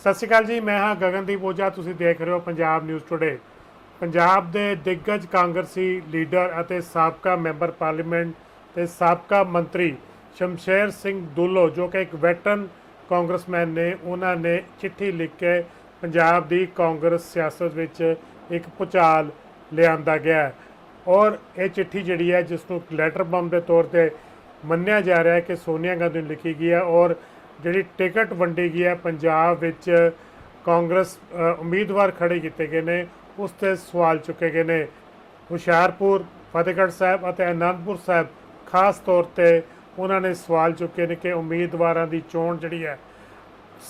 ਸਤਿ ਸ਼੍ਰੀ ਅਕਾਲ ਜੀ, ਮੈਂ ਹਾਂ ਗਗਨਦੀਪ ਓਝਾ, ਤੁਸੀਂ ਦੇਖ ਰਹੇ ਹੋ ਪੰਜਾਬ ਨਿਊਜ਼ ਟੁਡੇ। ਪੰਜਾਬ ਦੇ ਦਿੱਗਜ ਕਾਂਗਰਸੀ ਲੀਡਰ ਅਤੇ ਸਾਬਕਾ ਮੈਂਬਰ ਪਾਰਲੀਮੈਂਟ ਤੇ ਸਾਬਕਾ ਮੰਤਰੀ ਸ਼ਮਸ਼ੇਰ ਸਿੰਘ ਦੁੱਲੋ, ਜੋ ਕਿ ਇੱਕ ਵੈਟਰਨ ਕਾਂਗਰਸਮੈਨ ਨੇ, ਉਹਨਾਂ ਨੇ ਚਿੱਠੀ ਲਿਖ ਕੇ ਪੰਜਾਬ ਦੀ ਕਾਂਗਰਸ ਸਿਆਸਤ ਵਿੱਚ ਇੱਕ ਭੁਚਾਲ ਲਿਆਂਦਾ ਗਿਆ। ਔਰ ਇਹ ਚਿੱਠੀ ਜਿਹੜੀ ਹੈ ਜਿਸ ਨੂੰ ਲੈਟਰ ਬੰਬ ਦੇ ਤੌਰ ਤੇ ਮੰਨਿਆ ਜਾ ਰਿਹਾ ਹੈ ਕਿ ਸੋਨੀਆ ਗਾਂਧੀ ਨੂੰ ਲਿਖੀ ਗਈ ਹੈ ਔਰ ਜਿਹੜੀ ਟਿਕਟ ਵੰਡੀ ਗਈ ਹੈ ਪੰਜਾਬ ਵਿੱਚ, ਕਾਂਗਰਸ ਉਮੀਦਵਾਰ ਖੜੇ ਕੀਤੇ ਗਏ ਨੇ, ਉਸ ਤੇ ਸਵਾਲ ਚੁੱਕੇ ਗਏ ਨੇ। ਹੁਸ਼ਿਆਰਪੁਰ, ਫਤਿਹਗੜ੍ਹ ਸਾਹਿਬ ਅਤੇ ਅਨੰਦਪੁਰ ਸਾਹਿਬ, ਖਾਸ ਤੌਰ ਤੇ ਉਹਨਾਂ ਨੇ ਸਵਾਲ ਚੁੱਕੇ ਨੇ ਕਿ ਉਮੀਦਵਾਰਾਂ ਦੀ ਚੋਣ ਜਿਹੜੀ ਹੈ,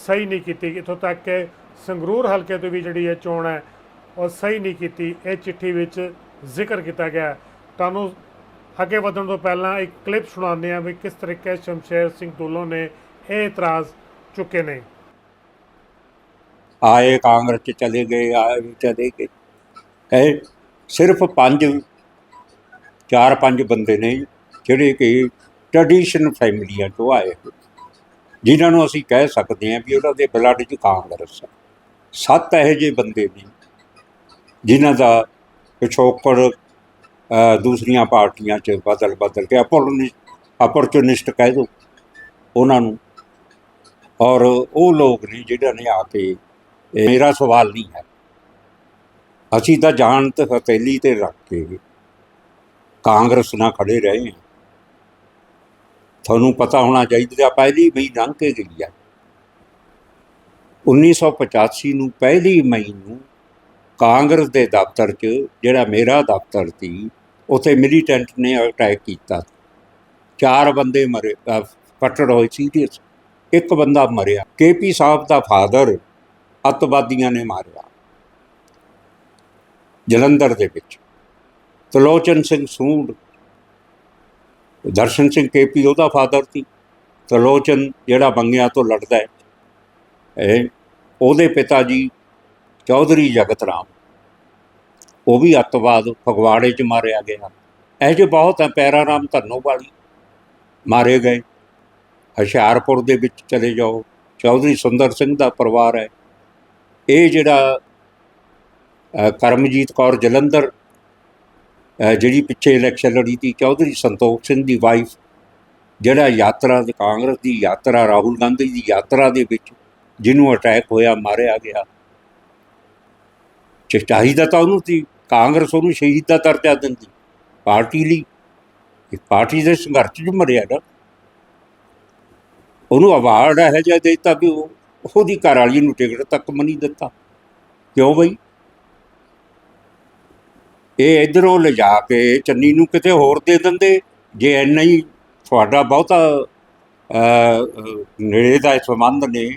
ਸਹੀ ਨਹੀਂ ਕੀਤੀ। ਇੱਥੋਂ ਤੱਕ ਕਿ ਸੰਗਰੂਰ ਹਲਕੇ ਤੋਂ ਵੀ ਜਿਹੜੀ ਇਹ ਚੋਣ ਹੈ, ਉਹ ਸਹੀ ਨਹੀਂ ਕੀਤੀ। ਇਹ ਚਿੱਠੀ ਵਿੱਚ ਜ਼ਿਕਰ ਕੀਤਾ ਗਿਆ ਤੁਹਾਨੂੰ ਅੱਗੇ ਵਧਣ ਤੋਂ ਪਹਿਲਾਂ ਇੱਕ ਕਲਿੱਪ ਸੁਣਾਉਂਦੇ ਹਾਂ ਵੀ ਕਿਸ ਤਰੀਕੇ ਸ਼ਮਸ਼ੇਰ ਸਿੰਘ ਦੁੱਲੋਂ ਨੇ ਇਹ ਇਤਰਾਜ਼ ਚੁੱਕੇ ਨੇ। ਆਏ ਕਾਂਗਰਸ ਚ ਚਲੇ ਗਏ, ਆਏ ਵੀ ਚਲੇ ਗਏ। ਇਹ ਸਿਰਫ ਪੰਜ, ਚਾਰ ਪੰਜ ਬੰਦੇ ਨੇ ਜਿਹੜੇ ਕਿ ਟ੍ਰੈਡੀਸ਼ਨ ਫੈਮਿਲੀਆਂ ਤੋਂ ਆਏ ਹੋਏ। ਜਿਨ੍ਹਾਂ ਨੂੰ ਅਸੀਂ ਕਹਿ ਸਕਦੇ ਹਾਂ ਵੀ ਉਹਨਾਂ ਦੇ ਬਲੱਡ 'ਚ ਕਾਂਗਰਸ ਹੈ ਸੱਤ ਇਹੋ ਜਿਹੇ ਬੰਦੇ ਨੇ ਜਿਨ੍ਹਾਂ ਦਾ ਪਿਛੋਕੜ ਦੂਸਰੀਆਂ ਪਾਰਟੀਆਂ 'ਚ ਬਦਲ ਬਦਲ ਕੇ ਅਪੋਰਚੁਨਿਸਟ ਕਹਿ ਦੋ। ਉਹਨਾਂ ਨੂੰ ਔਰ ਉਹ ਲੋਕ ਨੇ ਜਿਹੜਾ ਨੇ ਆ ਕੇ ਮੇਰਾ ਸਵਾਲ ਨਹੀਂ ਹੈ। ਅਸੀਂ ਤਾਂ ਜਾਣ ਤੇ ਹਥੇਲੀ ਤੇ ਰੱਖ ਕੇ ਕਾਂਗਰਸ ਨਾਲ ਖੜੇ ਰਹੇ ਹਾਂ। ਤੁਹਾਨੂੰ ਪਤਾ ਹੋਣਾ ਚਾਹੀਦਾ ਪਹਿਲੀ ਮਈ ਲੰਘ ਕੇ ਗਈ ਹੈ। 1985 ਨੂੰ ਪਹਿਲੀ ਮਈ ਨੂੰ ਕਾਂਗਰਸ ਦੇ ਦਫ਼ਤਰ 'ਚ ਜਿਹੜਾ ਮੇਰਾ ਦਫ਼ਤਰ ਸੀ ਉੱਥੇ ਮਿਲੀਟੈਂਟ ਨੇ ਅਟੈਕ ਕੀਤਾ। ਚਾਰ ਬੰਦੇ ਮਰੇ ਅ, ਹੋਏ ਸੀਰੀਅਸ। ਇੱਕ ਬੰਦਾ ਮਰਿਆ। ਕੇਪੀ ਸਾਹਿਬ ਦਾ ਫਾਦਰ ਅੱਤਵਾਦੀਆਂ ਨੇ ਮਾਰਿਆ। ਜਲੰਧਰ ਦੇ ਵਿੱਚ। ਤਲੋਚਨ ਸਿੰਘ ਸੂਡ ਦਰਸ਼ਨ ਸਿੰਘ ਕੇਪੀ ਉਹਦਾ ਫਾਦਰ ਸੀ। ਤਲੋਚਨ ਜਿਹੜਾ ਬੰਗਿਆਂ ਤੋਂ ਲੜਦਾ ਹੈ, ਇਹ ਉਹਦੇ ਪਿਤਾ ਜੀ ਚੌਧਰੀ ਜਗਤ ਰਾਮ। ਉਹ ਵੀ ਅੱਤਵਾਦ ਫਗਵਾੜੇ 'ਚ ਮਾਰਿਆ ਗਿਆ। ਇਹ ਜਿਹੇ ਬਹੁਤ ਹੈ, ਪੈਰਾ ਰਾਮ ਧੰਨੋ ਵਾਲੀ ਮਾਰੇ ਗਏ। ਹੁਸ਼ਿਆਰਪੁਰ ਦੇ ਵਿੱਚ ਚਲੇ ਜਾਓ। ਚੌਧਰੀ ਸੁੰਦਰ ਸਿੰਘ ਦਾ ਪਰਿਵਾਰ ਹੈ। ਇਹ ਜਿਹੜਾ ਕਰਮਜੀਤ ਕੌਰ ਜਲੰਧਰ ਜਿਹੜੀ ਪਿੱਛੇ ਇਲੈਕਸ਼ਨ ਲੜੀ ਤੀ, ਚੌਧਰੀ ਸੰਤੋਖ ਸਿੰਘ ਦੀ ਵਾਈਫ ਜਿਹੜਾ ਯਾਤਰਾ ਦੇ, ਕਾਂਗਰਸ ਦੀ ਯਾਤਰਾ, ਰਾਹੁਲ ਗਾਂਧੀ ਦੀ ਯਾਤਰਾ ਦੇ ਵਿੱਚ ਜਿਹਨੂੰ ਅਟੈਕ ਹੋਇਆ, ਮਾਰਿਆ ਗਿਆ। ਚਿੱਟਾਈ ਦਾ ਤਾਂ ਉਹਨੂੰ ਸੀ ਕਾਂਗਰਸ ਉਹਨੂੰ ਸ਼ਹੀਦ ਦਾ ਦਰਜਾ ਦਿੰਦੀ। ਪਾਰਟੀ ਲਈ, ਇੱਕ ਪਾਰਟੀ ਦੇ ਸੰਘਰਸ਼ 'ਚ ਮਰਿਆ ਨਾ। ਉਹਨੂੰ ਅਵਾਰਡ ਹੈ ਜਿਹਾ ਦੇ ਦਿੱਤਾ ਵੀ ਉਹਦੀ ਘਰ ਵਾਲੀ ਨੂੰ ਟਿਕਟ ਤੱਕ ਵੀ ਦਿੱਤਾ। ਕਿਉਂ ਬਈ? ਇਹ ਇਧਰੋਂ ਲਿਜਾ ਕੇ ਚੰਨੀ ਨੂੰ ਕਿਤੇ ਹੋਰ ਦੇ ਦਿੰਦੇ। ਜੇ ਇੰਨਾ ਹੀ ਤੁਹਾਡਾ ਬਹੁਤਾ ਨੇੜੇ ਦਾ ਸੰਬੰਧ ਨੇ,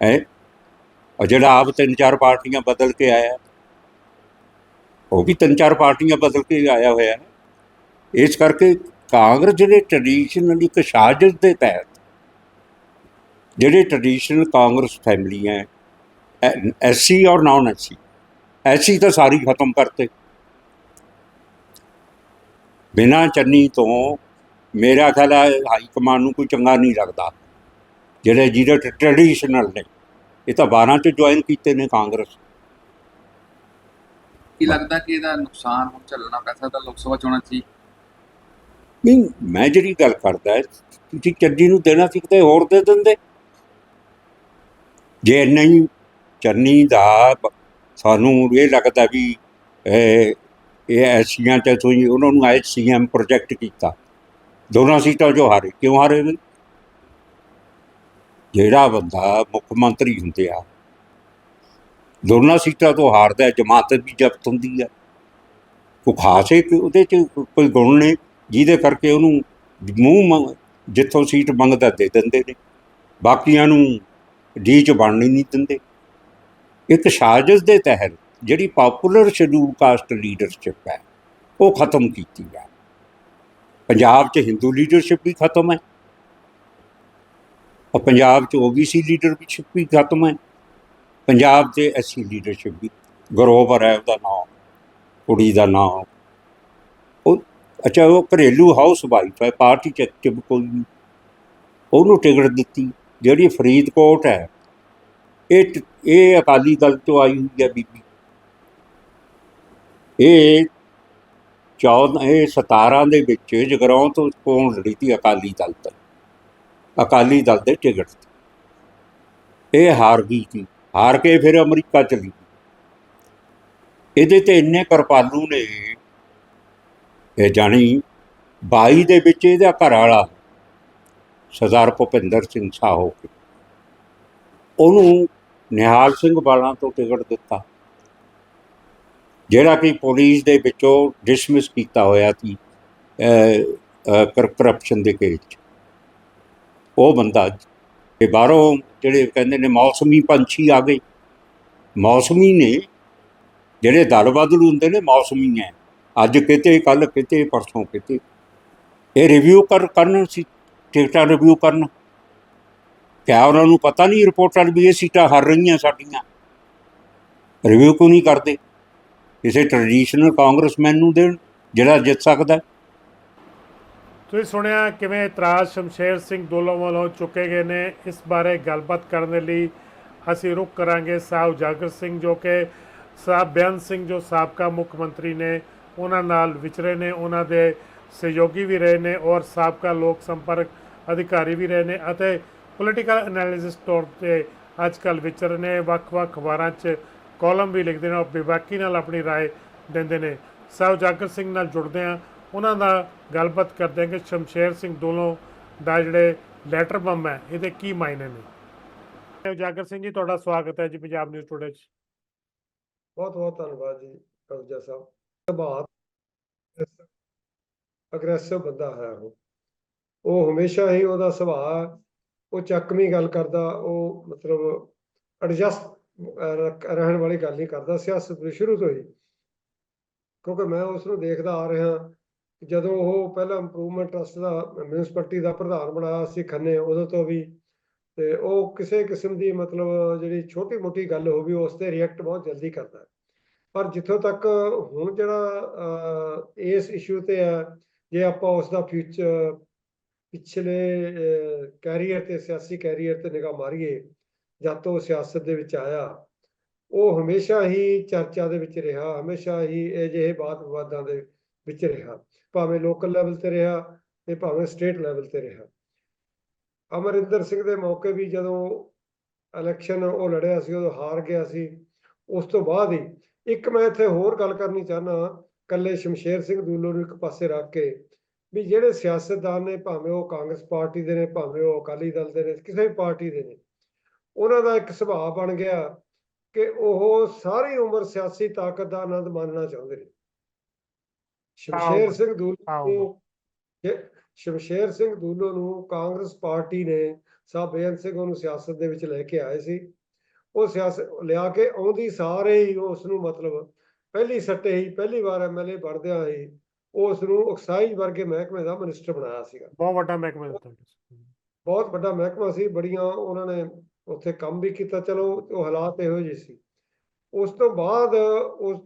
ਹੈ? ਉਹ ਜਿਹੜਾ ਆਪ ਤਿੰਨ ਚਾਰ ਪਾਰਟੀਆਂ ਬਦਲ ਕੇ ਆਇਆ। ਉਹ ਵੀ ਤਿੰਨ ਚਾਰ ਪਾਰਟੀਆਂ ਬਦਲ ਕੇ ਆਇਆ ਹੋਇਆ। ਇਸ ਕਰਕੇ ਕਾਂਗਰਸ ਜਿਹੜੇ ਟ੍ਰੈਡੀਸ਼ਨਲ ਇੱਕ ਸਾਜ਼ਿਸ਼ ਦੇ ਤਹਿਤ ਜਿਹੜੇ ਟ੍ਰੈਡੀਸ਼ਨਲ ਕਾਂਗਰਸ ਫੈਮਿਲੀ ਹੈ ਐਸਸੀ ਔਰ ਨਾਨ ਐਸਸੀ ਐਸਸੀ ਤਾਂ ਸਾਰੀ ਖਤਮ ਕਰਤੇ। ਬਿਨਾਂ ਚੰਨੀ ਤੋਂ ਮੇਰਾ ਖਿਆਲ ਹੈ ਹਾਈ ਕਮਾਂਡ ਨੂੰ ਕੋਈ ਚੰਗਾ ਨਹੀਂ ਲੱਗਦਾ। ਜਿਹੜੇ ਜਿਹੜੇ ਟ੍ਰੈਡੀਸ਼ਨਲ ਨੇ ਇਹ ਤਾਂ 12 ਚ ਜੁਆਇਨ ਕੀਤੇ ਨੇ ਕਾਂਗਰਸ। ਕੀ ਲੱਗਦਾ ਕਿ ਇਹਦਾ ਨੁਕਸਾਨ ਹੁਣ ਝੱਲਣਾ ਪੈ ਸਕਦਾ ਲੋਕ ਸਭਾ ਚੋਣਾਂ 'ਚ? ਨਹੀਂ ਮੈਂ ਜਿਹੜੀ ਗੱਲ ਕਰਦਾ ਤੁਸੀਂ ਚੰਨੀ ਨੂੰ ਦੇਣਾ ਸੀ ਕਿਤੇ ਹੋਰ ਦੇ ਦਿੰਦੇ? ਜੇ ਨਹੀਂ ਚੰਨੀ ਦਾ ਸਾਨੂੰ ਇਹ ਲੱਗਦਾ ਵੀ ਇਹ ਐਸੀਆਂ ਤੇ ਤੁਸੀਂ ਉਹਨਾਂ ਨੂੰ ਆਏ ਸੀਐਮ ਪ੍ਰੋਜੈਕਟ ਕੀਤਾ। ਦੋਨਾਂ ਸੀਟਾਂ ਜੋ ਹਾਰੇ। ਕਿਉਂ ਹਾਰੇ ਨੇ ਜਿਹੜਾ ਬੰਦਾ ਮੁੱਖ ਮੰਤਰੀ ਹੁੰਦੇ ਆ। ਦੋਨਾਂ ਸੀਟਾਂ ਤੋਂ ਹਾਰਦਾ ਜਮਾਤ ਵੀ ਜ਼ਬਤ ਹੁੰਦੀ ਆ ਕੋਈ ਖਾਸ ਇੱਕ ਉਹਦੇ ਚ ਕੋਈ ਗੁਣ ਨੇ, ਜਿਹਦੇ ਕਰਕੇ ਉਹਨੂੰ ਮੂੰਹ ਮੰਗ ਜਿੱਥੋਂ ਸੀਟ ਮੰਗਦਾ ਦੇ ਦਿੰਦੇ ਨੇ। ਬਾਕੀਆਂ ਨੂੰ ਡੀ ਚ ਬਣਨੀ ਨਹੀਂ ਦਿੰਦੇ। ਇੱਕ ਸਾਜ਼ਿਸ਼ ਦੇ ਤਹਿਤ ਜਿਹੜੀ ਪਪੂਲਰ ਸ਼ਡਿਊਲ ਕਾਸਟ ਲੀਡਰਸ਼ਿਪ ਹੈ, ਉਹ ਖਤਮ ਕੀਤੀ ਹੈ। ਪੰਜਾਬ 'ਚ ਹਿੰਦੂ ਲੀਡਰਸ਼ਿਪ ਵੀ ਖਤਮ ਹੈ। ਔਰ ਪੰਜਾਬ 'ਚ ਓਬੀਸੀ ਲੀਡਰਸ਼ਿਪ ਵੀ ਖਤਮ ਹੈ। ਪੰਜਾਬ 'ਚ ਐਸੀ ਲੀਡਰਸ਼ਿਪ ਵੀ, ਗਰੋਵਰ ਹੈ ਉਹਦਾ ਨਾਮ, ਕੁੜੀ ਦਾ ਨਾਮ। ਉਹ, ਅੱਛਾ, ਉਹ ਘਰੇਲੂ ਹਾਊਸ ਵਾਈਫ ਹੈ, ਪਾਰਟੀ ਚ ਐਕਟਿਵ ਕੋਈ ਨਹੀਂ। ਉਹਨੂੰ ਟਿਕਟ ਦਿੱਤੀ। ਜਿਹੜੀ ਫਰੀਦਕੋਟ ਹੈ, ਇਹ ਇਹ ਅਕਾਲੀ ਦਲ ਤੋਂ ਆਈ ਹੋਈ ਹੈ ਬੀਬੀ। ਇਹ 14 ਇਹ 17 ਦੇ ਵਿੱਚ ਜਗਰਾਉਂ ਤੋਂ ਕੋਣ ਲੜੀ ਸੀ ਅਕਾਲੀ ਦਲ ਤੋਂ। ਅਕਾਲੀ ਦਲ ਦੇ ਟਿਕਟ ਇਹ ਹਾਰ ਗਈ ਸੀ। ਹਾਰ ਕੇ ਫਿਰ ਅਮਰੀਕਾ ਚਲੀ ਇਹਦੇ ਤੇ ਇੰਨੇ ਕਿਰਪਾਲੂ ਨੇ, ਇਹ ਜਾਣੀ 22 ਦੇ ਵਿੱਚ ਇਹਦਾ ਘਰ ਵਾਲਾ ਸਰਦਾਰ ਭੁਪਿੰਦਰ ਸਿੰਘ ਸਾਹੋ ਕੇ। ਉਹਨੂੰ ਨਿਹਾਲ ਸਿੰਘ ਵਾਲਾਂ ਤੋਂ ਟਿਕਟ ਦਿੱਤਾ। ਜਿਹੜਾ ਕਿ ਪੁਲਿਸ ਦੇ ਵਿੱਚੋਂ ਡਿਸਮਿਸ ਕੀਤਾ ਹੋਇਆ ਸੀ ਕਰਪਸ਼ਨ ਦੇ ਕੇਸ 'ਚ। ਉਹ ਬੰਦਾ ਤੇ ਬਾਹਰੋਂ ਜਿਹੜੇ ਕਹਿੰਦੇ ਨੇ ਮੌਸਮੀ ਪੰਛੀ ਆ ਗਏ। ਮੌਸਮੀ ਨੇ ਜਿਹੜੇ ਦਲ ਬਦਲ ਹੁੰਦੇ ਨੇ ਮੌਸਮੀ ਹੈ ਅੱਜ ਕਿਤੇ ਕੱਲ ਕਿਤੇ, ਪਰਸੋਂ ਕਿਤੇ। ਇਹ ਰਿਵਿਊ ਕਰ, ਕਰਨ ਸੀ। ਟਿਕਟਾਂ ਰਿਵਿਊ ਕਰਨ। ਕਿਆ ਉਹਨਾਂ ਨੂੰ ਪਤਾ ਨਹੀਂ ਰਿਪੋਰਟਰ ਵੀ ਇਹ ਸੀਟਾਂ ਹਾਰ ਰਹੀਆਂ ਸਾਡੀਆਂ। ਰਿਵਿਊ ਕਿਉਂ ਨਹੀਂ ਕਰਦੇ? ਕਿਸੇ ਟ੍ਰੈਡੀਸ਼ਨਲ ਕਾਂਗਰਸਮੈਨ ਨੂੰ ਦੇਣ, ਜਿਹੜਾ ਜਿੱਤ ਸਕਦਾ ਤੁਸੀਂ ਸੁਣਿਆ ਕਿਵੇਂ ਇਤਰਾਜ਼ ਸ਼ਮਸ਼ੇਰ ਸਿੰਘ ਦੁੱਲੋ ਵੱਲੋਂ ਚੁੱਕੇ ਗਏ ਨੇ। ਇਸ ਬਾਰੇ ਗੱਲਬਾਤ ਕਰਨ ਦੇ ਲਈ ਅਸੀਂ ਰੁਕ ਕਰਾਂਗੇ ਸਾਹਿਬ ਜਾਗਰ ਸਿੰਘ ਜੋ ਕਿ, ਸਾਹਿਬ ਬਿਆਨ ਸਿੰਘ ਜੋ ਸਾਬਕਾ ਮੁੱਖ ਮੰਤਰੀ ਨੇ, ਉਹਨਾਂ ਨਾਲ ਵਿਚਰੇ ਨੇ। ਉਹਨਾਂ ਦੇ ਸਹਿਯੋਗੀ ਵੀ ਰਹੇ ਨੇ ਔਰ ਸਾਬਕਾ ਲੋਕ ਸੰਪਰਕ ਅਧਿਕਾਰੀ ਵੀ ਰਹੇ ਨੇ ਅਤੇ ਪੋਲੀਟੀਕਲ ਐਨਾਲਿਸਿਸ ਤੌਰ ਤੇ ਅੱਜ ਕੱਲ੍ਹ ਵਿਚਰ ਨੇ ਵੱਖ-ਵੱਖ ਅਖਬਾਰਾਂ 'ਚ ਕਾਲਮ ਵੀ ਲਿਖਦੇ ਨੇ ਔਰ ਵਿਵਾਕੀ ਨਾਲ ਆਪਣੀ رائے ਦਿੰਦੇ ਨੇ ਸਾਹਿਬ ਜਾਗਰ ਸਿੰਘ ਨਾਲ ਜੁੜਦੇ ਆ ਉਹਨਾਂ ਦਾ ਗੱਲਬਾਤ ਕਰਦੇ ਹਾਂ ਕਿ ਸ਼ਮਸ਼ੇਰ ਸਿੰਘ ਦੋਲੋਂ ਦਾ ਜਿਹੜੇ ਲੈਟਰ ਬੰਮ ਹੈ ਇਹਦੇ ਕੀ ਮਾਇਨੇ ਨੇ ਜਾਗਰ ਸਿੰਘ ਜੀ ਤੁਹਾਡਾ ਸਵਾਗਤ ਹੈ ਜੀ ਪੰਜਾਬ ਨਿਊਜ਼ ਟੁਡੇ 'ਚ ਬਹੁਤ ਬਹੁਤ ਧੰਨਵਾਦ ਜੀ ਕਵਜਾ ਸਾਹਿਬ ਸੁਭਾਅ ਅਗਰੈਸਿਵ ਬੰਦਾ ਹੈ ਉਹ। ਉਹ ਹਮੇਸ਼ਾ ਹੀ ਉਹਦਾ ਸੁਭਾਅ, ਉਹ ਚੱਕਵੀਂ ਗੱਲ ਕਰਦਾ, ਉਹ ਮਤਲਬ ਐਡਜਸਟ ਰਹਿਣ ਵਾਲੀ ਗੱਲ ਨਹੀਂ ਕਰਦਾ। ਸਿਆਸਤ ਦੇ ਸ਼ੁਰੂ ਤੋਂ ਹੀ। ਕਿਉਂਕਿ ਮੈਂ ਉਸ ਨੂੰ ਦੇਖਦਾ ਆ ਰਿਹਾ ਜਦੋਂ ਉਹ ਪਹਿਲਾਂ ਇੰਪਰੂਵਮੈਂਟ ਟਰਸਟ ਦਾ ਮਿਊਨਿਸਪੈਲਿਟੀ ਦਾ ਪ੍ਰਧਾਨ ਬਣਾਇਆ ਸੀ ਖੰਨੇ, ਉਦੋਂ ਤੋਂ ਵੀ, ਤੇ ਉਹ ਕਿਸੇ ਕਿਸਮ ਦੀ ਮਤਲਬ ਜਿਹੜੀ ਛੋਟੀ ਮੋਟੀ ਗੱਲ ਹੋ ਹੋਵੇ ਉਸ ਤੇ ਰਿਐਕਟ ਬਹੁਤ ਜਲਦੀ ਕਰਦਾ। ਪਰ ਜਿੱਥੋਂ ਤੱਕ ਹੁਣ ਜਿਹੜਾ ਇਸ ਇਸ਼ੂ ਤੇ ਹੈ ਜੇ ਆਪਾਂ ਉਸ ਦਾ ਫਿਊਚਰ ਪਿਛਲੇ ਕੈਰੀਅਰ ਤੇ, ਸਿਆਸੀ ਕੈਰੀਅਰ ਤੇ ਨਿਗਾਹ ਮਾਰੀਏ ਜਦ ਤੋਂ ਉਹ ਸਿਆਸਤ ਦੇ ਵਿੱਚ ਆਇਆ, ਉਹ ਹਮੇਸ਼ਾ ਹੀ ਚਰਚਾ ਦੇ ਵਿੱਚ ਰਿਹਾ, ਹਮੇਸ਼ਾ ਹੀ ਅਜਿਹੇ ਜਿਹੇ ਬਾਤ ਵਿਵਾਦਾਂ ਦੇ ਵਿੱਚ ਰਿਹਾ, ਭਾਵੇਂ ਲੋਕਲ ਲੈਵਲ ਤੇ ਰਿਹਾ, ਤੇ ਭਾਵੇਂ ਸਟੇਟ ਲੈਵਲ ਤੇ ਰਿਹਾ। ਅਮਰਿੰਦਰ ਸਿੰਘ ਦੇ ਮੌਕੇ ਵੀ ਜਦੋਂ ਇਲੈਕਸ਼ਨ ਉਹ ਲੜਿਆ ਸੀ, ਉਦੋਂ ਹਾਰ ਗਿਆ ਸੀ, ਉਸ ਤੋਂ ਬਾਅਦ ਹੀ, ਇੱਕ ਮੈਂ ਇੱਥੇ ਹੋਰ ਗੱਲ ਕਰਨੀ ਚਾਹਨਾ ਕੱਲੇ ਸ਼ਮਸ਼ੇਰ ਸਿੰਘ ਦੂਲੋ ਨੂੰ ਇੱਕ ਪਾਸੇ ਰੱਖ ਕੇ ਵੀ ਜਿਹੜੇ ਸਿਆਸਤਦਾਨ ਨੇ ਭਾਵੇਂ ਉਹ ਕਾਂਗਰਸ ਪਾਰਟੀ ਦੇ ਨੇ ਭਾਵੇਂ ਉਹ ਅਕਾਲੀ ਦਲ ਦੇ ਨੇ ਕਿਸੇ ਵੀ ਪਾਰਟੀ ਦੇ ਨੇ ਉਹਨਾਂ ਦਾ ਇੱਕ ਸੁਭਾਅ ਬਣ ਗਿਆ ਕਿ ਉਹ ਸਾਰੀ ਉਮਰ ਸਿਆਸੀ ਤਾਕਤ ਦਾ ਆਨੰਦ ਮਾਣਨਾ ਚਾਹੁੰਦੇ ਨੇ ਸ਼ਮਸ਼ੇਰ। ਸਿੰਘ ਦੂਲੋ। ਨੂੰ ਸ਼ਮਸ਼ੇਰ ਸਿੰਘ ਦੂਲੋ ਨੂੰ ਕਾਂਗਰਸ ਪਾਰਟੀ ਨੇ ਸਾਹਿਬ ਬੇਅੰਤ ਸਿੰਘ ਉਹਨੂੰ ਸਿਆਸਤ ਦੇ ਵਿੱਚ ਲੈ ਕੇ ਆਏ ਸੀ ਉਹ ਸਿਆਸਤ ਲਿਆ ਕੇ ਆਉਂਦੀ ਸਾਰੇ ਹੀ ਉਸ ਨੂੰ ਮਤਲਬ ਪਹਿਲੀ ਸੱਟੇ ਹੀ ਪਹਿਲੀ ਵਾਰ ਐਮਐਲਏ ਬਣਦਿਆਂ ਹੀ ਉਸ ਨੂੰ ਐਕਸਾਈਜ਼ ਵਰਗੇ ਮਹਿਕਮੇ ਦਾ ਮਿਨਿਸਟਰ ਬਣਾਇਆ ਸੀਗਾ। ਬਹੁਤ ਵੱਡਾ ਮਹਿਕਮਾ ਦਿੱਤਾ ਬਹੁਤ ਵੱਡਾ ਮਹਿਕਮਾ ਸੀ ਬੜੀਆਂ ਉਹਨਾਂ ਨੇ ਉੱਥੇ ਕੰਮ ਵੀ ਕੀਤਾ। ਚਲੋ ਉਹ ਹਾਲਾਤ ਇਹੋ ਜਿਹੇ ਸੀ। ਉਸ ਤੋਂ ਬਾਅਦ ਉਸ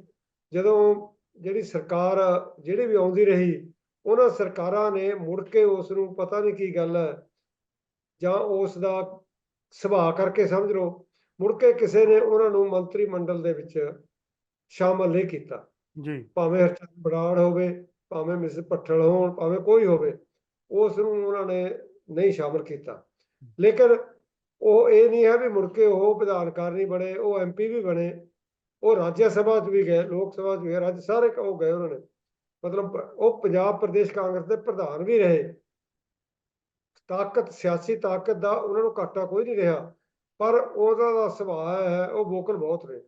ਜਦੋਂ ਜਿਹੜੀ ਸਰਕਾਰ ਜਿਹੜੀ ਵੀ ਆਉਂਦੀ ਰਹੀ ਉਹਨਾਂ ਸਰਕਾਰਾਂ ਨੇ ਮੁੜ ਕੇ ਉਸ ਨੂੰ ਪਤਾ ਨਹੀਂ ਕੀ ਗੱਲ ਹੈ ਜਾਂ ਉਸ ਦਾ ਸੁਭਾਅ ਕਰਕੇ ਸਮਝ ਲਓ। ਮੁੜ ਕੇ ਕਿਸੇ ਨੇ ਉਹਨਾਂ ਨੂੰ ਮੰਤਰੀ ਮੰਡਲ ਦੇ ਵਿੱਚ ਸ਼ਾਮਲ ਨਹੀਂ ਕੀਤਾ। ਜੀ। ਭਾਵੇਂ ਹਰਚੰਦ ਬਰਾੜ ਹੋਵੇ ਭਾਵੇਂ ਮਿਸ ਭੱਠਲ ਹੋਣ ਭਾਵੇਂ ਕੋਈ ਹੋਵੇ ਉਸ ਨੂੰ ਉਹਨਾਂ ਨੇ ਨਹੀਂ ਸ਼ਾਮਲ ਕੀਤਾ। ਲੇਕਿਨ ਉਹ ਇਹ ਨਹੀਂ ਹੈ ਵੀ ਮੁੜ ਕੇ ਉਹ ਵਿਧਾਨਕਾਰ ਨਹੀਂ ਬਣੇ ਉਹ ਐਮਪੀ ਵੀ ਬਣੇ ਉਹ ਰਾਜ ਸਭਾ 'ਚ ਵੀ ਗਏ ਲੋਕ ਸਭਾ 'ਚ ਵੀ ਰਾਜ ਸਾਰੇ ਉਹ ਗਏ ਉਹਨਾਂ ਨੇ। ਮਤਲਬ ਉਹ ਪੰਜਾਬ ਪ੍ਰਦੇਸ਼ ਕਾਂਗਰਸ ਦੇ ਪ੍ਰਧਾਨ ਵੀ ਰਹੇ। ਤਾਕਤ ਸਿਆਸੀ ਤਾਕਤ ਦਾ ਉਹਨਾਂ ਨੂੰ ਘਾਟਾ ਕੋਈ ਨਹੀਂ ਰਿਹਾ। ਪਰ ਉਹਦਾ ਦਾ ਸੁਭਾਅ ਹੈ ਉਹ ਵੋਕਲ ਬਹੁਤ ਨੇ।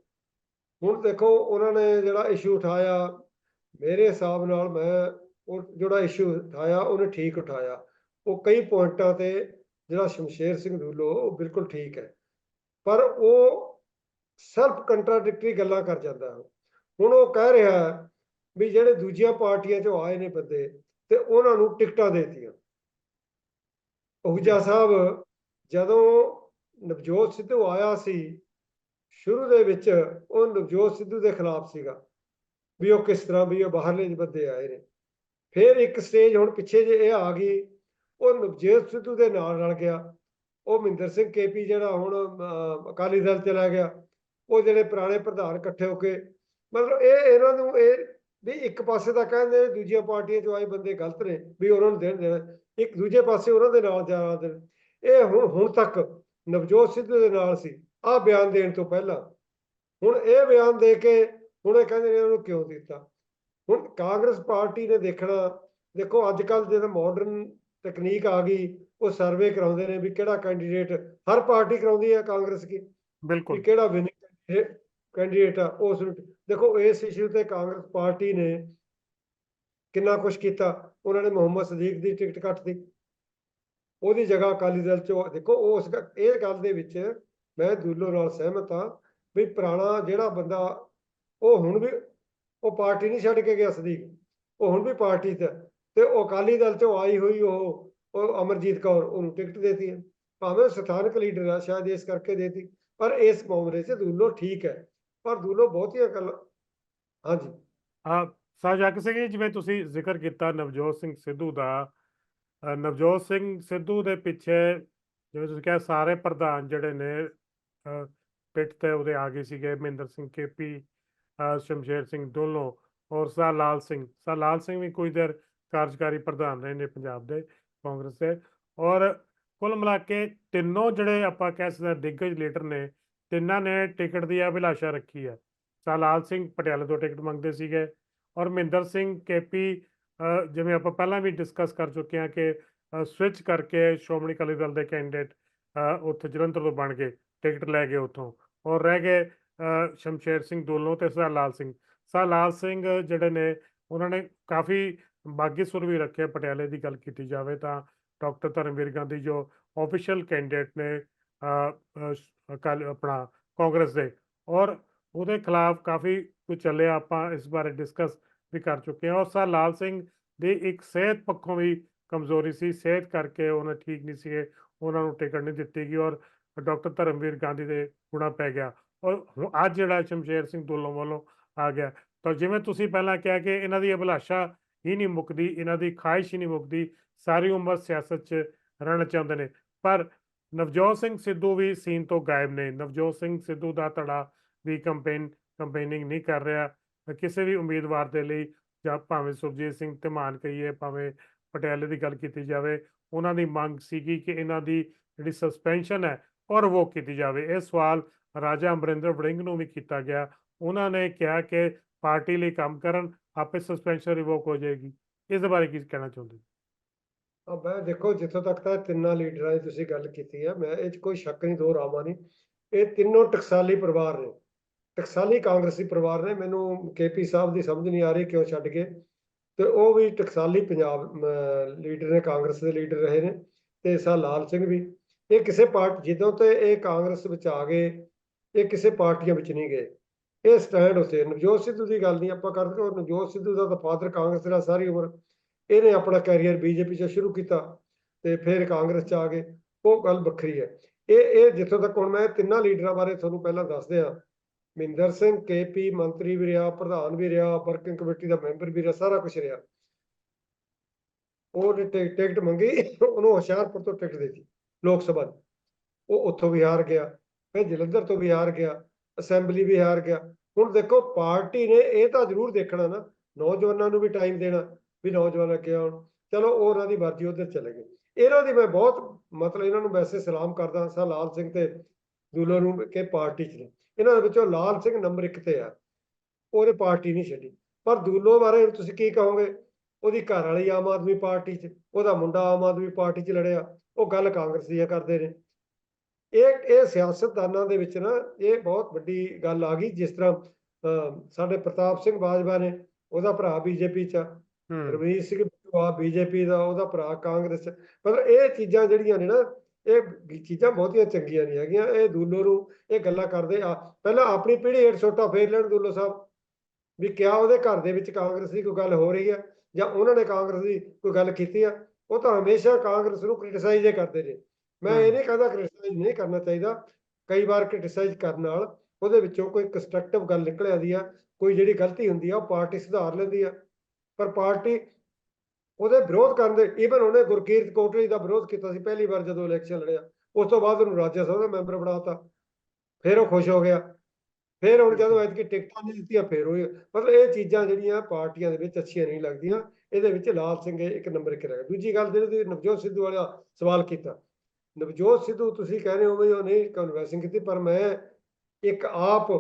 ਹੁਣ ਦੇਖੋ ਉਹਨਾਂ ਨੇ ਜਿਹੜਾ ਇਸ਼ੂ ਉਠਾਇਆ, ਮੇਰੇ ਹਿਸਾਬ ਨਾਲ ਮੈਂ ਉਹ ਜਿਹੜਾ ਇਸ਼ੂ ਉਠਾਇਆ, ਉਹਨੇ ਠੀਕ ਉਠਾਇਆ। ਉਹ ਕਈ ਪੁਆਇੰਟਾਂ ਤੇ ਜਿਹੜਾ ਸ਼ਮਸ਼ੇਰ ਸਿੰਘ ਦੂਲੋ, ਉਹ ਬਿਲਕੁਲ ਠੀਕ ਹੈ। ਪਰ ਉਹ ਸੈਲਫ ਕੰਟਰਾਡਿਕਟਰੀ ਗੱਲਾਂ ਕਰ ਜਾਂਦਾ ਹੈ। ਹੁਣ ਉਹ ਕਹਿ ਰਿਹਾ ਹੈ ਵੀ ਜਿਹੜੇ ਦੂਜੀਆਂ ਪਾਰਟੀਆਂ ਚੋਂ ਆਏ ਨੇ ਬੰਦੇ ਤੇ ਉਹਨਾਂ ਨੂੰ ਟਿਕਟਾਂ ਦੇਤੀਆਂ। ਉਹਜਾ ਸਾਹਿਬ, ਜਦੋਂ ਨਵਜੋਤ ਸਿੱਧੂ ਆਇਆ ਸੀ ਸ਼ੁਰੂ ਦੇ ਵਿੱਚ ਉਹ ਨਵਜੋਤ ਸਿੱਧੂ ਦੇ ਖਿਲਾਫ ਸੀਗਾ, ਵੀ ਉਹ ਕਿਸ ਤਰ੍ਹਾਂ ਵੀ ਉਹ ਬਾਹਰਲੇ ਬੰਦੇ ਆਏ ਨੇ। ਫਿਰ ਇੱਕ ਸਟੇਜ ਹੁਣ ਪਿੱਛੇ ਜੇ ਇਹ ਆ ਗਈ, ਉਹ ਨਵਜੋਤ ਸਿੱਧੂ ਦੇ ਨਾਲ ਰਲ ਗਿਆ। ਉਹ ਮਹਿੰਦਰ ਸਿੰਘ ਕੇਪੀ ਜਿਹੜਾ ਹੁਣ ਅਕਾਲੀ ਦਲ ਚਲਾ ਗਿਆ, ਉਹ ਜਿਹੜੇ ਪੁਰਾਣੇ ਪ੍ਰਧਾਨ ਇਕੱਠੇ ਹੋ ਕੇ, ਮਤਲਬ ਇਹ ਇਹਨਾਂ ਨੂੰ ਇਹ ਵੀ ਇੱਕ ਪਾਸੇ ਤਾਂ ਕਹਿੰਦੇ ਦੂਜੀਆਂ ਪਾਰਟੀਆਂ ਚੋਂ ਆਏ ਬੰਦੇ ਗਲਤ ਨੇ, ਵੀ ਉਹਨਾਂ ਨੂੰ ਦੇਣ ਦੇਣਾ, ਇੱਕ ਦੂਜੇ ਪਾਸੇ ਉਹਨਾਂ ਦੇ ਨਾਲ ਜਾ ਦੇਣ। ਇਹ ਹੁਣ ਹੁਣ ਤੱਕ ਨਵਜੋਤ ਸਿੱਧੂ ਦੇ ਨਾਲ ਸੀ। ਆਹ ਬਿਆਨ ਦੇਣ ਤੋਂ ਪਹਿਲਾਂ ਹੁਣ ਇਹ ਬਿਆਨ ਦੇ ਕੇ ਹੁਣ ਇਹ ਕਹਿੰਦੇ ਨੇ ਉਹਨੂੰ ਕਿਉਂ ਦਿੱਤਾ? ਹੁਣ ਕਾਂਗਰਸ ਪਾਰਟੀ ਨੇ ਦੇਖਣਾ ਦੇਖੋ ਅੱਜ ਕੱਲ ਜਿਹੜਾ ਮਾਡਰਨ ਤਕਨੀਕ ਆ ਗਈ ਉਹ ਸਰਵੇ ਕਰਾਉਂਦੇ ਨੇ ਵੀ ਕਿਹੜਾ ਕੈਂਡੀਡੇਟ ਹਰ ਪਾਰਟੀ ਕਰਾਉਂਦੀ ਹੈ ਕਾਂਗਰਸ ਕੀ? ਬਿਲਕੁਲ। ਕਿਹੜਾ ਵਿਨਿੰਗ ਕੈਂਡੀਡੇਟ ਆ ਉਸ ਨੂੰ ਦੇਖੋ ਇਸ ਇਸ਼ੂ ਤੇ ਕਾਂਗਰਸ ਪਾਰਟੀ ਨੇ ਕਿੰਨਾ ਕੁਝ ਕੀਤਾ? ਉਹਨਾਂ ਨੇ ਮੁਹੰਮਦ ਸਦੀਕ ਦੀ ਟਿਕਟ ਕੱਟਤੀ ਉਹਦੀ ਜਗ੍ਹਾ ਅਕਾਲੀ ਦਲ ਚੋਂ ਦੇਖੋ ਉਸ ਇਹ ਗੱਲ ਦੇ ਵਿੱਚ ਮੈਂ ਦੂਲੋ ਨਾਲ ਸਹਿਮਤ ਹਾਂ ਵੀ ਪੁਰਾਣਾ ਜਿਹੜਾ ਬੰਦਾ ਉਹ ਹੁਣ ਵੀ ਉਹ ਪਾਰਟੀ ਨਹੀਂ ਛੱਡ ਕੇ ਗਿਆ ਸਦੀਕ। ਉਹ ਹੁਣ ਵੀ ਪਾਰਟੀ 'ਚ ਤੇ ਉਹ ਅਕਾਲੀ ਦਲ ਚੋਂ ਆਈ ਹੋਈ ਉਹ ਉਹ ਅਮਰਜੀਤ ਕੌਰ ਉਹਨੂੰ ਟਿਕਟ ਦੇਤੀ ਹੈ। ਭਾਵੇਂ ਸਥਾਨਕ ਲੀਡਰ ਆ ਸ਼ਾਇਦ ਇਸ ਕਰਕੇ ਦੇਤੀ ਪਰ ਇਸ ਮਾਮਲੇ 'ਚ ਦੂਲੋ ਠੀਕ ਹੈ। ਪਰ ਦੂਲੋ ਬਹੁਤੀਆਂ ਗੱਲ ਹਾਂਜੀ। ਹਾਂ ਸਾਜਕ ਸਿੰਘ ਜੀ, ਜਿਵੇਂ ਤੁਸੀਂ ਜ਼ਿਕਰ ਕੀਤਾ ਨਵਜੋਤ ਸਿੰਘ ਸਿੱਧੂ ਦਾ ਨਵਜੋਤ ਸਿੰਘ ਸਿੱਧੂ ਦੇ ਪਿੱਛੇ ਜਿਵੇਂ ਤੁਸੀਂ ਕਿਹਾ ਸਾਰੇ ਪ੍ਰਧਾਨ ਜਿਹੜੇ ਨੇ ਅ, ਪਿੱਠ ਤੇ ਉਹਦੇ ਆ ਗਏ ਸੀਗੇ ਮਹਿੰਦਰ ਸਿੰਘ ਕੇਪੀ ਸ਼ਮਸ਼ੇਰ ਸਿੰਘ ਢੋਲੋਂ ਔਰ ਸਾ ਲਾਲ ਸਿੰਘ। ਸਾ ਲਾਲ ਸਿੰਘ ਵੀ ਕੁਝ ਦੇਰ ਕਾਰਜਕਾਰੀ ਪ੍ਰਧਾਨ ਰਹੇ ਨੇ ਪੰਜਾਬ ਦੇ ਕਾਂਗਰਸ ਦੇ ਔਰ ਕੁੱਲ ਮਿਲਾ ਕੇ ਤਿੰਨੋਂ ਜਿਹੜੇ ਆਪਾਂ ਕਹਿ ਸਕਦੇ ਹਾਂ ਦਿੱਗਜ ਲੀਡਰ ਨੇ ਤਿੰਨਾਂ ਨੇ ਟਿਕਟ ਦੀ ਅਭਿਲਾਸ਼ਾ ਰੱਖੀ ਹੈ। ਸਾ ਲਾਲ ਸਿੰਘ ਪਟਿਆਲੇ ਤੋਂ ਟਿਕਟ ਮੰਗਦੇ ਸੀਗੇ ਔਰ ਮਹਿੰਦਰ ਸਿੰਘ ਕੇਪੀ ਜਿਵੇਂ ਆਪਾਂ ਪਹਿਲਾਂ ਵੀ ਡਿਸਕਸ ਕਰ ਚੁੱਕੇ ਹਾਂ ਕਿ ਸਵਿਚ ਕਰਕੇ ਸ਼੍ਰੋਮਣੀ ਅਕਾਲੀ ਦਲ ਦੇ ਕੈਂਡੀਡੇਟ ਉੱਥੇ ਜਲੰਧਰ ਤੋਂ ਬਣ ਗਏ। ਟਿਕਟ ਲੈ ਗਏ ਉੱਥੋਂ। ਔਰ ਰਹਿ ਗਏ ਸ਼ਮਸ਼ੇਰ ਸਿੰਘ ਦੋਲੋਂ ਤੇ ਸਾ ਲਾਲ ਸਿੰਘ। ਸਾ ਲਾਲ ਸਿੰਘ ਜਿਹੜੇ ਨੇ ਉਹਨਾਂ ਨੇ ਕਾਫੀ ਬਾਗੀ ਸੁਰ ਵੀ ਰੱਖੇ ਪਟਿਆਲੇ ਦੀ ਗੱਲ ਕੀਤੀ ਜਾਵੇ ਤਾਂ ਡਾਕਟਰ ਧਰਮਵੀਰ ਗਾਂਧੀ ਜੋ ਆਫੀਸ਼ੀਅਲ ਕੈਂਡੀਡੇਟ ਨੇ ਅ, ਆਪਣਾ ਕਾਂਗਰਸ ਦੇ। ਔਰ ਉਹਦੇ ਖਿਲਾਫ ਕਾਫੀ ਕੁਝ ਚੱਲਿਆ ਆਪਾਂ ਇਸ ਬਾਰੇ ਡਿਸਕਸ ਵੀ ਕਰ ਚੁੱਕੇ ਹਾਂ। ਔਰ ਸਰ ਲਾਲ ਸਿੰਘ ਦੀ ਇੱਕ ਸਿਹਤ ਪੱਖੋਂ ਵੀ ਕਮਜ਼ੋਰੀ ਸੀ। ਸਿਹਤ ਕਰਕੇ ਉਹਨਾਂ ਠੀਕ ਨਹੀਂ ਸੀਗੇ ਉਹਨਾਂ ਨੂੰ ਟਿਕਟ ਨਹੀਂ ਦਿੱਤੀ ਗਈ। ਔਰ ਡਾਕਟਰ ਧਰਮਵੀਰ ਗਾਂਧੀ ਦੇ ਗੁਣਾ ਪੈ ਗਿਆ। ਔਰ ਹੁਣ ਅੱਜ ਜਿਹੜਾ ਸ਼ਮਸ਼ੇਰ ਸਿੰਘ ਦੋਲੋਂ ਵੱਲੋਂ ਆ ਗਿਆ। ਤਾਂ ਜਿਵੇਂ ਤੁਸੀਂ ਪਹਿਲਾਂ ਕਿਹਾ ਕਿ ਇਹਨਾਂ ਦੀ ਅਭਿਲਾਸ਼ਾ ਹੀ ਨਹੀਂ ਮੁੱਕਦੀ, ਇਹਨਾਂ ਦੀ ਖਾਹਿਸ਼ ਹੀ ਨਹੀਂ ਮੁੱਕਦੀ, ਸਾਰੀ ਉਮਰ ਸਿਆਸਤ 'ਚ ਰਹਿਣਾ ਚਾਹੁੰਦੇ ਨੇ। ਪਰ ਨਵਜੋਤ ਸਿੰਘ ਸਿੱਧੂ ਵੀ ਸੀਨ ਤੋਂ ਗਾਇਬ ਨੇ। ਨਵਜੋਤ ਸਿੰਘ ਸਿੱਧੂ ਦਾ ਧੜਾ ਵੀ ਕੰਪੇਨ ਕੰਪੇਨਿੰਗ ਨਹੀਂ ਕਰ ਰਿਹਾ। ਕਿਸੇ ਵੀ ਉਮੀਦਵਾਰ ਦੇ ਲਈ ਜਾਂ ਭਾਵੇਂ ਸੁਰਜੀਤ ਸਿੰਘ ਧਮਾਨ ਕਹੀਏ, ਭਾਵੇਂ ਪਟਿਆਲੇ ਦੀ ਗੱਲ ਕੀਤੀ ਜਾਵੇ, ਉਹਨਾਂ ਦੀ ਮੰਗ ਸੀਗੀ ਕਿ ਇਹਨਾਂ ਦੀ ਜਿਹੜੀ ਸਸਪੈਂਸ਼ਨ ਹੈ ਉਹ ਕੀਤੀ ਜਾਵੇ। ਇਹ ਸਵਾਲ ਰਾਜਾ ਅਮਰਿੰਦਰ ਵੜਿੰਗ ਨੂੰ ਵੀ ਕੀਤਾ ਗਿਆ। ਉਹਨਾਂ ਨੇ ਕਿਹਾ ਕਿ ਪਾਰਟੀ ਲਈ ਕੰਮ ਕਰਨ ਆਪੇ ਸਸਪੈਂਸ਼ਨ ਰਿਵੋਕ ਹੋ ਜਾਏਗੀ। ਇਸ ਬਾਰੇ ਕੀ ਕਹਿਣਾ ਚਾਹੁੰਦੇ? ਆ ਮੈਂ ਦੇਖੋ ਜਿੱਥੋਂ ਤੱਕ ਤਾਂ ਤਿੰਨਾਂ ਲੀਡਰਾਂ ਦੀ ਤੁਸੀਂ ਗੱਲ ਕੀਤੀ ਹੈ ਮੈਂ ਇਹ 'ਚ ਕੋਈ ਸ਼ੱਕ ਨਹੀਂ ਦੋ ਰਾਮਾ ਨਹੀਂ। ਇਹ ਤਿੰਨੋਂ ਟਕਸਾਲੀ ਪਰਿਵਾਰ ਨੇ। ਟਕਸਾਲੀ ਕਾਂਗਰਸੀ ਪਰਿਵਾਰ ਨੇ। ਮੈਨੂੰ ਕੇਪੀ ਸਾਹਿਬ ਦੀ ਸਮਝ ਨਹੀਂ ਆ ਰਹੀ ਕਿਉਂ ਛੱਡ ਗਏ। ਤੇ ਉਹ ਵੀ ਟਕਸਾਲੀ ਪੰਜਾਬ ਅਮ, ਲੀਡਰ ਨੇ ਕਾਂਗਰਸ ਦੇ ਲੀਡਰ ਰਹੇ ਨੇ। ਤੇ ਸਾ ਲਾਲ ਸਿੰਘ ਵੀ। ਇਹ ਕਿਸੇ ਪਾਰਟੀ, ਜਦੋਂ ਤੇ ਇਹ ਕਾਂਗਰਸ ਵਿੱਚ ਆ ਗਏ, ਇਹ ਕਿਸੇ ਪਾਰਟੀਆਂ ਵਿੱਚ ਨਹੀਂ ਗਏ। ਇਹ ਸਟੈਂਡ ਉੱਤੇ, ਨਵਜੋਤ ਸਿੱਧੂ ਦੀ ਗੱਲ ਨਹੀਂ ਆਪਾਂ ਕਰਦੇ ਉਹ ਨਵਜੋਤ ਸਿੱਧੂ ਦਾ ਤਾਂ ਫਾਦਰ ਕਾਂਗਰਸ ਦਾ ਸਾਰੀ ਉਮਰ, ਇਹਨੇ ਆਪਣਾ ਕੈਰੀਅਰ ਬੀਜੇਪੀ 'ਚ ਸ਼ੁਰੂ ਕੀਤਾ ਤੇ ਫਿਰ ਕਾਂਗਰਸ 'ਚ ਆ ਗਏ, ਉਹ ਗੱਲ ਵੱਖਰੀ ਹੈ। ਇਹ ਇਹ ਜਿੱਥੋਂ ਤੱਕ ਹੁਣ ਮੈਂ ਤਿੰਨਾਂ ਲੀਡਰਾਂ ਬਾਰੇ ਤੁਹਾਨੂੰ ਪਹਿਲਾਂ ਦੱਸਦੇ ਆ ਮਹਿੰਦਰ ਸਿੰਘ ਕੇਪੀ ਮੰਤਰੀ ਵੀ ਰਿਹਾ, ਪ੍ਰਧਾਨ ਵੀ ਰਿਹਾ ਵਰਕਿੰਗ ਕਮੇਟੀ ਦਾ ਮੈਂਬਰ ਵੀ ਰਿਹਾ, ਸਾਰਾ ਕੁਝ ਰਿਹਾ। ਉਹਨੇ ਟਿਕ- ਟਿਕਟ ਮੰਗੀ, ਉਹਨੂੰ ਹੁਸ਼ਿਆਰਪੁਰ ਤੋਂ ਟਿਕਟ ਦਿੱਤੀ। ਲੋਕ ਸਭਾ ਉਹ ਉੱਥੋਂ ਵੀ ਹਾਰ ਗਿਆ, ਫਿਰ ਜਲੰਧਰ ਤੋਂ ਵੀ ਹਾਰ ਗਿਆ, ਅਸੈਂਬਲੀ ਵੀ ਹਾਰ ਗਿਆ। ਹੁਣ ਦੇਖੋ, ਪਾਰਟੀ ਨੇ ਇਹ ਤਾਂ ਜ਼ਰੂਰ ਦੇਖਣਾ ਨਾ, ਨੌਜਵਾਨਾਂ ਨੂੰ ਵੀ ਟਾਈਮ ਦੇਣਾ, ਵੀ ਨੌਜਵਾਨ ਅੱਗੇ ਆਉਣ। ਚਲੋ, ਉਹ ਉਹਨਾਂ ਦੀ ਮਰਜ਼ੀ, ਉਧਰ ਚਲੇ ਗਏ। ਇਹਨਾਂ ਦੀ ਮੈਂ ਬਹੁਤ ਮਤਲਬ ਇਹਨਾਂ ਨੂੰ ਵੈਸੇ ਸਲਾਮ ਕਰਦਾ ਸਾਂ, ਲਾਲ ਸਿੰਘ ਤੇ ਦੂਲੋ ਨੂੰ ਕਿ ਪਾਰਟੀ ਚ ਇਹਨਾਂ ਦੇ ਵਿੱਚੋਂ ਲਾਲ ਸਿੰਘ ਨੰਬਰ 1 ਤੇ ਆ। ਉਹਨੇ ਪਾਰਟੀ ਨਹੀਂ ਛੱਡੀ। ਪਰ ਦੂਲੋ ਬਾਰੇ ਤੁਸੀਂ ਕੀ ਕਹੋਗੇ? ਉਹਦੀ ਘਰ ਵਾਲੀ ਆਮ ਆਦਮੀ ਪਾਰਟੀ ਚ ਉਹਦਾ ਮੁੰਡਾ ਆਮ ਆਦਮੀ ਪਾਰਟੀ ਚ ਲੜਿਆ ਉਹ ਗੱਲ ਕਾਂਗਰਸ ਦੀਆਂ ਕਰਦੇ ਨੇ। ਇਹ ਇਹ ਸਿਆਸਤਦਾਨਾਂ ਦੇ ਵਿੱਚ ਨਾ ਇਹ ਬਹੁਤ ਵੱਡੀ ਗੱਲ ਆ ਗਈ ਜਿਸ ਤਰ੍ਹਾਂ ਸਾਡੇ ਪ੍ਰਤਾਪ ਸਿੰਘ ਬਾਜਵਾ ਨੇ ਉਹਦਾ ਭਰਾ ਬੀਜੇਪੀ ਚ ਹੂੰ। ਰਵਨੀਤ ਸਿੰਘ ਬਿੱਟੂਆ ਬੀਜੇਪੀ ਦਾ ਉਹਦਾ ਭਰਾ ਕਾਂਗਰਸ 'ਚ। ਮਤਲਬ ਇਹ ਚੀਜ਼ਾਂ ਜਿਹੜੀਆਂ ਨੇ ਨਾ ਇਹ ਚੀਜ਼ਾਂ ਬਹੁਤੀਆਂ ਚੰਗੀਆਂ ਨਹੀਂ ਹੈਗੀਆਂ ਇਹ ਦੂਲੋ ਨੂੰ ਇਹ ਗੱਲਾਂ ਕਰਦੇ ਆ। ਪਹਿਲਾਂ ਆਪਣੀ ਪੀੜ੍ਹੀ ਹੇਠ ਛੋਟਾ ਫੇਰ ਲੈਣ ਦੂਲੋ ਸਾਹਿਬ ਵੀ ਕਿਆ ਉਹਦੇ ਘਰ ਦੇ ਵਿੱਚ ਕਾਂਗਰਸ ਦੀ ਕੋਈ ਗੱਲ ਹੋ ਰਹੀ ਆ? ਜਾਂ ਉਹਨਾਂ ਨੇ ਕਾਂਗਰਸ ਦੀ ਕੋਈ ਗੱਲ ਕੀਤੀ ਆ ਉਹ ਤਾਂ ਹਮੇਸ਼ਾ ਕਾਂਗਰਸ ਨੂੰ ਕ੍ਰਿਟਿਸਾਈਜ਼ ਕਰਦੇ ਨੇ। ਮੈਂ ਇਹ। ਨਹੀਂ ਕਹਿੰਦਾ ਕ੍ਰਿਟਿਸਾਈਜ਼ ਨਹੀਂ ਕਰਨਾ ਚਾਹੀਦਾ। ਕਈ ਵਾਰ ਕ੍ਰਿਟਿਸਾਈਜ਼ ਕਰਨ ਨਾਲ ਉਹਦੇ ਵਿੱਚੋਂ ਕੋਈ ਕੰਸਟਰਕਟਿਵ ਗੱਲ ਨਿਕਲ ਆਉਂਦੀ ਆ ਕੋਈ ਜਿਹੜੀ ਗਲਤੀ ਹੁੰਦੀ ਆ ਉਹ ਪਾਰਟੀ ਸੁਧਾਰ ਲੈਂਦੀ ਆ। ਪਰ ਪਾਰਟੀ ਉਹਦੇ ਵਿਰੋਧ ਕਰਨ ਦੇ ਈਵਨ ਉਹਨੇ ਗੁਰਕੀਰਤ ਕੋਟਲੀ ਦਾ ਵਿਰੋਧ ਕੀਤਾ ਸੀ ਪਹਿਲੀ ਵਾਰ ਜਦੋਂ ਇਲੈਕਸ਼ਨ ਲੜਿਆ ਉਸ ਤੋਂ ਬਾਅਦ ਉਹਨੂੰ ਰਾਜ ਸਭਾ ਦਾ ਮੈਂਬਰ ਬਣਾਤਾ। ਫਿਰ ਉਹ ਖੁਸ਼ ਹੋ ਗਿਆ। ਫਿਰ ਹੁਣ ਜਦੋਂ ਐਤਕੀ ਟਿਕਟਾਂ ਨਹੀਂ ਦਿੱਤੀਆਂ, ਫਿਰ ਉਹ ਮਤਲਬ ਇਹ ਚੀਜ਼ਾਂ ਜਿਹੜੀਆਂ ਪਾਰਟੀਆਂ ਦੇ ਵਿੱਚ ਅੱਛੀਆਂ ਨਹੀਂ ਲੱਗਦੀਆਂ, ਇਹਦੇ ਵਿੱਚ ਲਾਲ ਸਿੰਘ ਇੱਕ ਨੰਬਰ ਇੱਕ ਰਹਿ ਗਿਆ। ਦੂਜੀ ਗੱਲ ਜਿਹੜੀ ਤੁਸੀਂ ਨਵਜੋਤ ਸਿੱਧੂ ਵਾਲਾ ਸਵਾਲ ਕੀਤਾ, ਨਵਜੋਤ ਸਿੱਧੂ ਤੁਸੀਂ ਕਹਿ ਰਹੇ ਹੋ ਵੀ ਉਹ ਨਹੀਂ ਕਨਵੈਸਿੰਗ ਕੀਤੀ, ਪਰ ਮੈਂ ਇੱਕ ਆਪ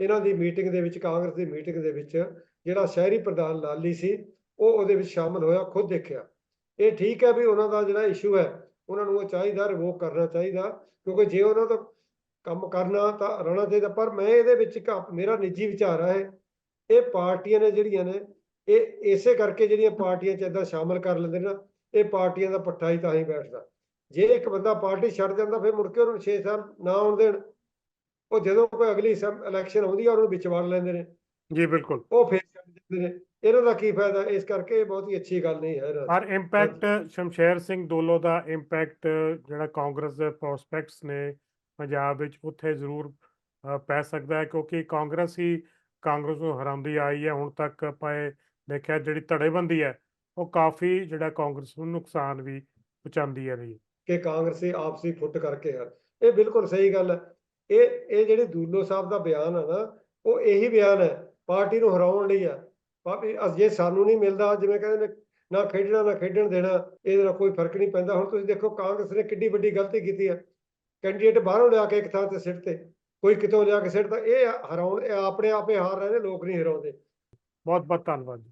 ਇਹਨਾਂ ਦੀ ਮੀਟਿੰਗ ਦੇ ਵਿੱਚ, ਕਾਂਗਰਸ ਦੀ ਮੀਟਿੰਗ ਦੇ ਵਿੱਚ ਜਿਹੜਾ ਸ਼ਹਿਰੀ ਪ੍ਰਧਾਨ ਲਾਲੀ ਸੀ, ਉਹ ਉਹਦੇ ਵਿੱਚ ਸ਼ਾਮਲ ਹੋਇਆ, ਖੁਦ ਦੇਖਿਆ। ਇਹ ਠੀਕ ਹੈ ਵੀ ਉਹਨਾਂ ਦਾ ਜਿਹੜਾ ਇਸ਼ੂ ਹੈ, ਉਹਨਾਂ ਨੂੰ ਉਹ ਚਾਹੀਦਾ ਰਿਵੋਕ ਕਰਨਾ ਚਾਹੀਦਾ, ਕਿਉਂਕਿ ਜੇ ਉਹਨਾਂ ਤੋਂ ਕੰਮ ਕਰਨਾ ਤਾਂ ਰਹਿਣਾ ਚਾਹੀਦਾ ਪਰ ਮੈਂ ਇਹਦੇ ਵਿੱਚ ਇੱਕ ਮੇਰਾ ਨਿੱਜੀ ਵਿਚਾਰ ਹੈ ਇਹ। ਪਾਰਟੀਆਂ ਨੇ ਜਿਹੜੀਆਂ ਨੇ ਇਹ ਇਸੇ ਕਰਕੇ ਜਿਹੜੀਆਂ ਪਾਰਟੀਆਂ ਚ ਏਦਾਂ ਸ਼ਾਮਲ ਕਰ ਲੈਂਦੇ ਨੇ ਨਾ ਇਹ ਪਾਰਟੀਆਂ ਦਾ ਪੱਠਾ ਹੀ ਤਾਂ ਹੀ ਬੈਠਦਾ। ਜੇ ਇੱਕ ਬੰਦਾ ਪਾਰਟੀ ਛੱਡ ਜਾਂਦਾ ਫਿਰ ਮੁੜ ਕੇ ਉਹਨੂੰ 6 ਸਾਲ ਨਾ ਆਉਣ ਦੇਣ। ਉਹ ਜਦੋਂ ਕੋਈ ਅਗਲੀ ਇਲੈਕਸ਼ਨ ਆਉਂਦੀ ਆ ਉਹਨੂੰ ਵਿੱਚ ਵੜ ਲੈਂਦੇ ਨੇ। ਜੀ ਬਿਲਕੁਲ। ਉਹ ਫਿਰ ਛੱਡ ਦਿੰਦੇ ਨੇ। ਇਹਨਾਂ ਦਾ ਕੀ ਫਾਇਦਾ? ਇਸ ਕਰਕੇ ਇਹ ਬਹੁਤ ਹੀ ਅੱਛੀ ਗੱਲ ਨਹੀਂ ਹੈ। ਪਰ ਇੰਪੈਕਟ ਸ਼ਮਸ਼ੇਰ ਸਿੰਘ ਦੋਲੋ ਦਾ ਇੰਪੈਕਟ ਜਿਹੜਾ ਕਾਂਗਰਸ ਦੇ ਪ੍ਰੋਸਪੈਕਟਸ ਨੇ ਪੰਜਾਬ ਵਿੱਚ ਉੱਥੇ ਜ਼ਰੂਰ ਪੈ ਸਕਦਾ ਹੈ, ਕਿਉਂਕਿ ਕਾਂਗਰਸ ਹੀ ਕਾਂਗਰਸ ਨੂੰ ਹਰਾਉਂਦੀ ਆਈ ਹੈ, ਹੁਣ ਤੱਕ ਆਪਾਂ ਇਹ ਦੇਖਿਆ ਜਿਹੜੀ ਧੜੇਬੰਦੀ ਹੈ, ਉਹ ਕਾਫੀ ਜਿਹੜਾ ਕਾਂਗਰਸ ਨੂੰ ਨੁਕਸਾਨ ਵੀ ਪਹੁੰਚਾਉਂਦੀ ਹੈ ਰਹੀ ਕਿ ਕਾਂਗਰਸੀ ਆਪਸੀ ਫੁੱਟ ਕਰਕੇ ਹਨ ਇਹ ਬਿਲਕੁਲ ਸਹੀ ਗੱਲ ਹੈ। ਇਹ ਇਹ ਜਿਹੜੇ ਦੂਲੋ ਸਾਹਿਬ ਦਾ ਬਿਆਨ ਹੈ ਨਾ, ਉਹ ਇਹੀ ਬਿਆਨ ਹੈ, ਪਾਰਟੀ ਨੂੰ ਹਰਾਉਣ ਲਈ ਆ। ਭਾਵੇਂ ਜੇ ਸਾਨੂੰ ਨਹੀਂ ਮਿਲਦਾ, ਜਿਵੇਂ ਕਹਿੰਦੇ ਨੇ, ਨਾ ਖੇਡਣਾ, ਨਾ ਖੇਡਣ ਦੇਣਾ, ਇਹਦੇ ਨਾਲ ਕੋਈ ਫ਼ਰਕ ਨਹੀਂ ਪੈਂਦਾ। ਹੁਣ ਤੁਸੀਂ ਦੇਖੋ ਕਾਂਗਰਸ ਨੇ ਕਿੱਡੀ ਵੱਡੀ ਗਲਤੀ ਕੀਤੀ ਹੈ ਕੈਂਡੀਡੇਟ ਬਾਹਰੋਂ ਲਿਆ ਕੇ ਇੱਕ ਥਾਂ ਤੇ ਸਿੱਟ ਤੇ, ਕੋਈ ਕਿਤੋਂ ਲਿਆ ਕੇ ਸਿੱਟ ਤਾਂ ਇਹ ਹਰਾਉਣ, ਇਹ ਆਪਣੇ ਆਪੇ ਹਾਰ ਰਹੇ ਨੇ, ਲੋਕ ਨਹੀਂ ਹਰਾਉਂਦੇ। ਬਹੁਤ ਬਹੁਤ ਧੰਨਵਾਦ ਜੀ।